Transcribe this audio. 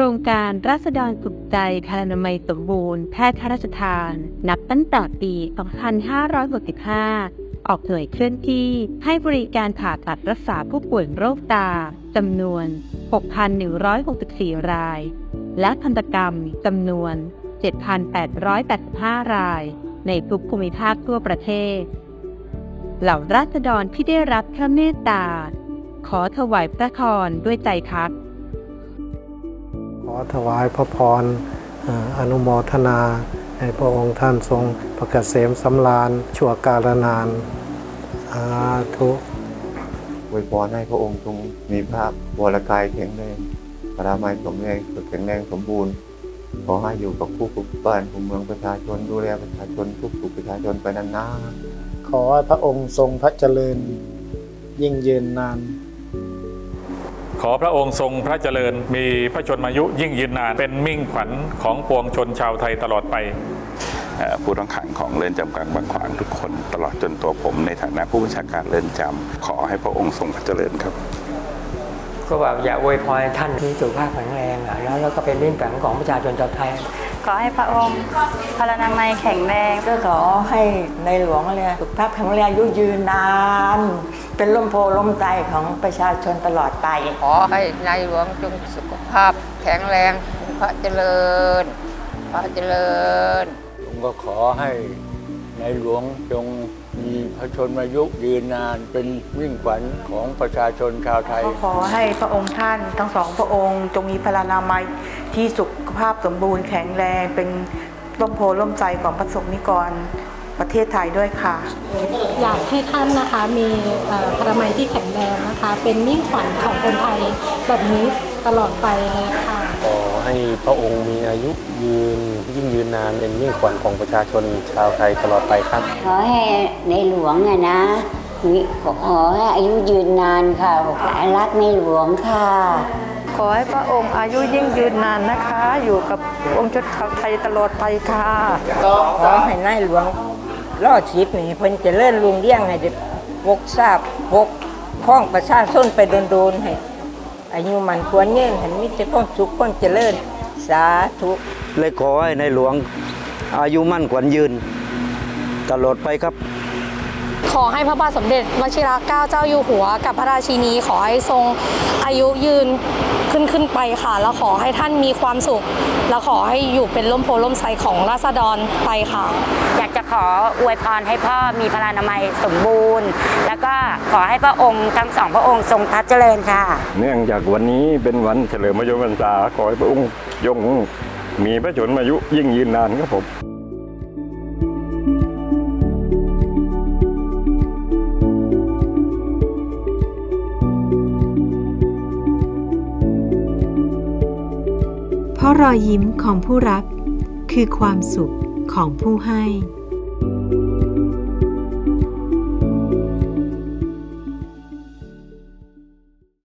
รงการราษฎรสุขใจพลานามัยสมบูรณ์แพทย์พระราชทาน นับตั้งแต่ปี 2565 ออกหน่วยเคลื่อนที่ให้บริการผ่าตัดรักษาผู้ป่วยโรคตาจำนวน 6,164 ราย และทันตกรรมจำนวน 7,885 ราย ในทุกภูมิภาคทั่วประเทศ เหล่าราษฎรที่ได้รับพระเมตตา ขอถวายพระพรด้วยใจพัก ถวายพระพรเอ่ออนุโมทนา ให้พระองค์ท่านทรงประเกษมสำราญชั่วกาลนานสาธุอวยพรให้พระองค์ทรงมีภาพวรกายแข็งแรงพระรามัยสมแรงแข็งแรงสมบูรณ์ ขอให้อยู่กับผู้ปกบ้านผู้เมืองประชาชนดูแลประชาชนทุกสุขประชาชนไปนานๆขอให้พระองค์ทรงพระเจริญ ยิ่งยืนนาน ขอพระองค์ทรงพระเจริญมีพระชนมายุยิ่งยืนนาน เป็นมิ่งขวัญของปวงชนชาวไทยตลอดไปเอ่อผู้ต้องขังของเรือนจำกลางบางขวางทุกคน ตลอดจนตัวผมในฐานะผู้บัญชาการเรือนจำขอให้พระองค์ทรงพระเจริญครับ ก็แบบอยากอวยพรให้ท่านมีสุขภาพแข็งแรงอะแล้วแล้วก็เป็นมิ่งขวัญของประชาชนชาวไทย ขอให้พระองค์พลานามัยแข็งแรง ก็ขอให้ในหลวงเลยสุขภาพแข็งแรงอายุยืนนาน เป็นลมโพลมใจของประชาชนตลอดไป ขอให้ในหลวงจงสุขภาพแข็งแรงพระเจริญ พระเจริญผมก็ขอให้ในหลวงจงมีพระชนมายุยืนนานเป็นวิ่งขวัญของประชาชนชาวไทยก็ขอให้พระองค์ท่านทั้งสองพระองค์ จงมีพลานามัยที่สุข ภาพสมบูรณ์แข็งแรงเป็นร่มโพล่มใจของประสบนิกรประเทศไทยด้วยค่ะ อยากให้ท่านนะคะมีเอ่อพลานามัยที่แข็งแรงนะคะ เป็นมิ่งขวัญของคนไทยแบบนี้ตลอดไปเลยค่ะขอให้พระองค์มีอายุยืนยิ่งยืนนานเป็นยิ่งขวัญของประชาชนชาวไทยตลอดไปครับขอให้ในหลวงอะนะมีขอให้อายุยืนนานค่ะรักในหลวงค่ะข อให้พระองค์อายุยิ่งยืนนานนะคะ อยู่กับองค์ชนชาวไทยตลอดไปค่ะขอให้ในหลวงรอดชีพนี่เพิ่นจะเลื่อนลุงเลี้ยงให้ได้ปกทราบปกพ้องประชาชนไปโดนๆให้อายุมันควรยืนให้มีแต่ความสุขความเจริญสาธุเลยขอให้ในหลวงอายุมั่นขวัญยืน ตลอดไปครับ ขอให้พระบาทสมเด็จวชิรเกล้าเจ้าอยู่หัว กับพระราชินีขอให้ทรงอายุยืนขึ้นขึ้นไปค่ะ แล้วขอให้ท่านมีความสุข แล้วขอให้อยู่เป็นร่มโพล่มไทรของราษฎรไปค่ะ อยากจะขออวยพรให้พ่อมีพลานามัยสมบูรณ์ แล้วก็ขอให้พระองค์ทั้งสองพระองค์ทรงพระเจริญค่ะ เนื่องจากวันนี้เป็นวันเฉลิมพระชนมพรรษาขอให้พระองค์ยงมีพระชนมายุยิ่งยืนนานครับผม เพราะรอยยิ้มของผู้รับคือความสุขของผู้ให้